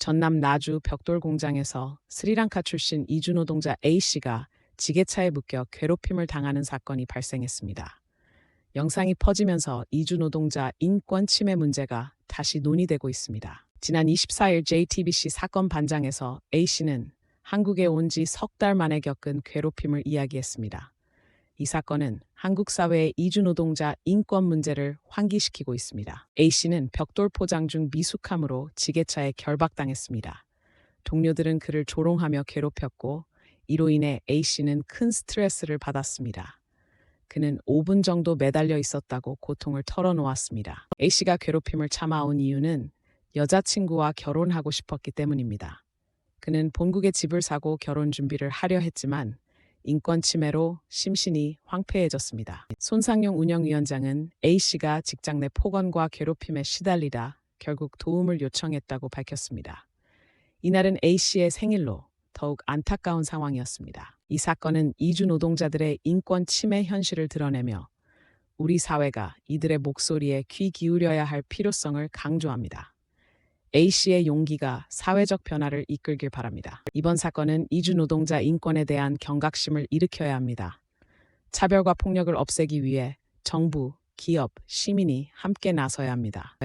전남 나주 벽돌 공장에서 스리랑카 출신 이주 노동자 A씨가 지게차에 묶여 괴롭힘을 당하는 사건이 발생했습니다. 영상이 퍼지면서 이주 노동자 인권 침해 문제가 다시 논의되고 있습니다. 지난 24일 JTBC 사건 반장에서 A씨는 한국에 온 지 석 달 만에 겪은 괴롭힘을 이야기했습니다. 이 사건은 한국 사회의 이주 노동자 인권 문제를 환기시키고 있습니다. A씨는 벽돌 포장 중 미숙함으로 지게차에 결박당했습니다. 동료들은 그를 조롱하며 괴롭혔고 이로 인해 A씨는 큰 스트레스를 받았습니다. 그는 5분 정도 매달려 있었다고 고통을 털어놓았습니다. A씨가 괴롭힘을 참아온 이유는 여자친구와 결혼하고 싶었기 때문입니다. 그는 본국에 집을 사고 결혼 준비를 하려 했지만 인권 침해로 심신이 황폐해졌습니다. 손상용 운영위원장은 A씨가 직장 내 폭언과 괴롭힘에 시달리다 결국 도움을 요청했다고 밝혔습니다. 이날은 A씨의 생일로 더욱 안타까운 상황이었습니다. 이 사건은 이주 노동자들의 인권 침해 현실을 드러내며 우리 사회가 이들의 목소리에 귀 기울여야 할 필요성을 강조합니다. A씨의 용기가 사회적 변화를 이끌길 바랍니다. 이번 사건은 이주 노동자 인권에 대한 경각심을 일으켜야 합니다. 차별과 폭력을 없애기 위해 정부, 기업, 시민이 함께 나서야 합니다.